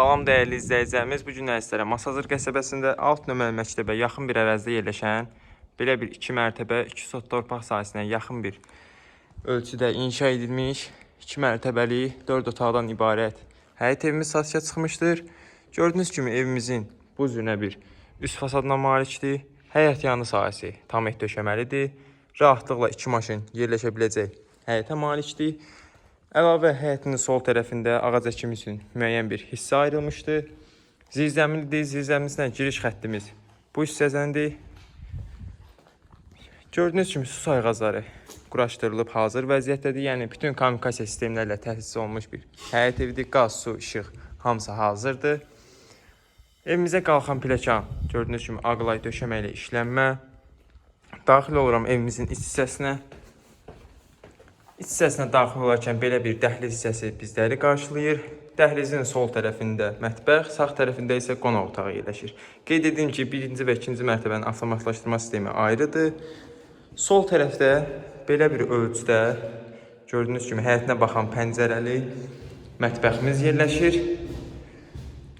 Salam dəyərli izləyicilərimiz, bu gün Masazır qəsəbəsində alt nömrəli məktəbə yaxın bir ərazidə yerləşən belə bir 2 mərtəbə, 2 sot torpaq sahəsinə yaxın bir ölçüdə inşa edilmiş 2 mərtəbəli 4 otaqdan ibarət həyət evimiz satışa çıxmışdır. Gördüyünüz kimi evimizin bu cürünə bir üst fasadına malikdir. Həyət yanı sahəsi tam et döşəməlidir. Rahatlıqla 2 maşın yerləşə biləcək həyətə malikdir. Əlavə həyətin sol tərəfində ağac əkimi üçün müəyyən bir hissə ayrılmışdı. Zirzəmilidir. Zirzəmisinə giriş xəttimiz bu hissədəndir. Gördüyünüz kimi su sayğacları quraşdırılıb hazır vəziyyətdədir. Yəni bütün kommunikasiya sistemlərlə təchiz olunmuş bir həyət evidir. Qaz, su, işıq hamısı hazırdır. Evimizə qalxan pləkan gördüyünüz kimi ağlay döşəmə ilə işlənmə. Daxil oluram evimizin iç hissəsinə. İç hissəsinə daxil olarkən belə bir dəhliz hissəsi bizləri qarşılayır. Dəhlizin sol tərəfində mətbəx, sağ tərəfində isə qonaq otağı yerləşir. Qeyd edim ki, birinci və ikinci mərtəbənin avtomatlaşdırma sistemi ayrıdır. Sol tərəfdə belə bir ölçüdə gördüyünüz kimi həyətinə baxan pəncərəli mətbəximiz yerləşir.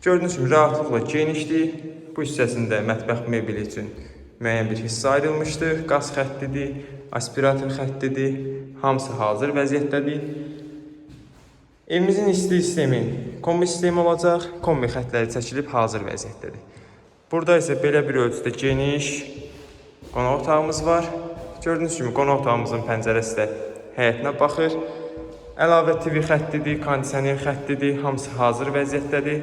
Gördüyünüz kimi rahatlıqla genişdir. Bu hissəsində mətbəx mebeli üçün müəyyən bir hissə ayrılmışdır. Qaz xəttidir, aspirator xəttidir. Hamısı hazır vəziyyətdədir. Evimizin isti sistemi kombi sistemi olacaq. Kombi xətləri çəkilib hazır vəziyyətdədir. Burada isə belə bir ölçüdə geniş qonaq otağımız var. Gördüyünüz kimi qonaq otağımızın pəncərəsi də həyətinə baxır. Əlavə TV xəttidir, kondisioner xəttidir, hamısı hazır vəziyyətdədir.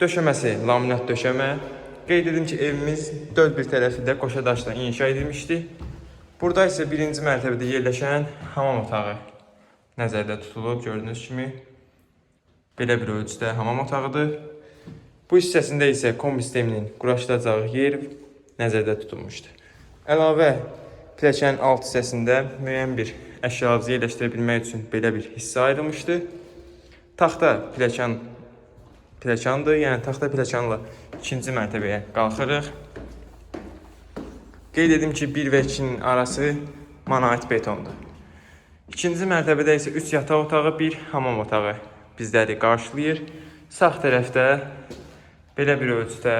Döşəməsi laminat döşəmə. Qeyd edim ki, evimiz dörd bir tərəfində qoşa daşla inşa edilmişdi. Burada isə birinci mərtəbədə yerləşən hamam otağı nəzərdə tutulub. Gördüyünüz kimi belə bir ölçüdə hamam otağıdır. Bu hissəsində isə kombi sisteminin quraşdıracağı yer nəzərdə tutulmuşdur. Əlavə pilləkənin alt hissəsində müəyyən bir əşyalarınızı yerləşdirə bilmək üçün belə bir hissə ayrılmışdı. Taxta pilləkən pilləkəndir. Yəni taxta pilləkənlə ikinci mərtəbəyə qalxırıq. Qeyd edim ki, 1 və 2-nin arası monolit betondur. İkinci mərtəbədə isə 3 yataq otağı, 1 hamam otağı bizləri qarşılayır. Sağ tərəfdə belə bir ölçüdə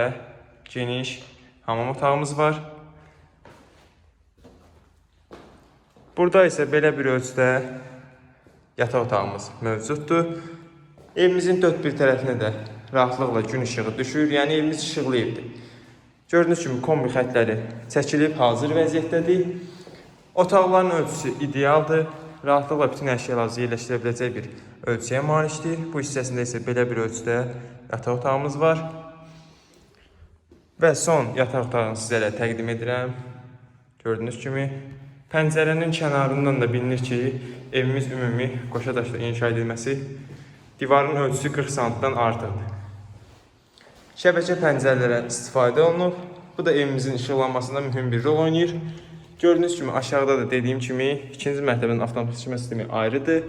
geniş hamam otağımız var. Burada isə belə bir ölçüdə yataq otağımız mövcuddur. Evimizin dörd bir tərəfinə də rahatlıqla gün işığı düşür. Yəni evimiz işıqlı evdir. Gördüyünüz kimi kombi xətləri çəkilib hazır vəziyyətdədir. Otaqların ölçüsü idealdır. Rahatlıqla bütün əşyalarınızı yerləşdirə biləcək bir ölçüyə malikdir. Bu hissəsində isə belə bir ölçüdə yataq otağımız var. Və son yataq otağını sizlərə təqdim edirəm. Gördüyünüz kimi pəncərənin kənarından da bilinir ki, evimiz ümumi qoşa daşla inşa edilməsi divarın ölçüsü 40 sm-dan artıqdır. Şəbəkə pəncərələrə istifadə olunub. Bu da evimizin işıqlanmasında mühüm bir rol oynayır. Gördüyünüz kimi aşağıda da dediyim kimi ikinci mərtəbənin avtomatlaşma sistemi ayrıdır.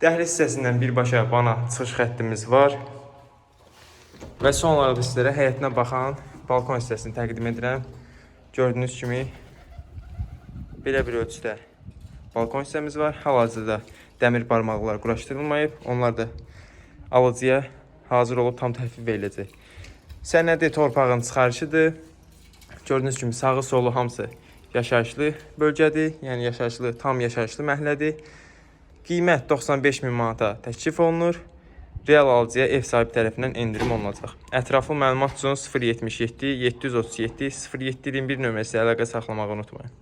Dəhliz hissəsindən birbaşa bana çıxış xəttimiz var. Və son olaraq da sizlərə həyətinə baxan balkon hissəsini təqdim edirəm. Gördüyünüz kimi belə bir ölçüdə balkon hissəmiz var. Hal-hazırda dəmir barmaqlar quraşdırılmayıb. Onlar da alıcıya hazır olub tam təhvil veriləcək. Sənədi torpağın çıxarışıdır. Gördüyünüz kimi sağı solu hamısı yaşayışlı bölgədir. Yəni yaşayışlı, tam yaşayışlı məhəllədir. Qiymət 95 min manata təklif olunur. Real alıcıya ev sahibi tərəfindən endirim olunacaq. Ətraflı məlumat üçün 077 737 0721 nömrəsi əlaqə saxlamağı unutmayın.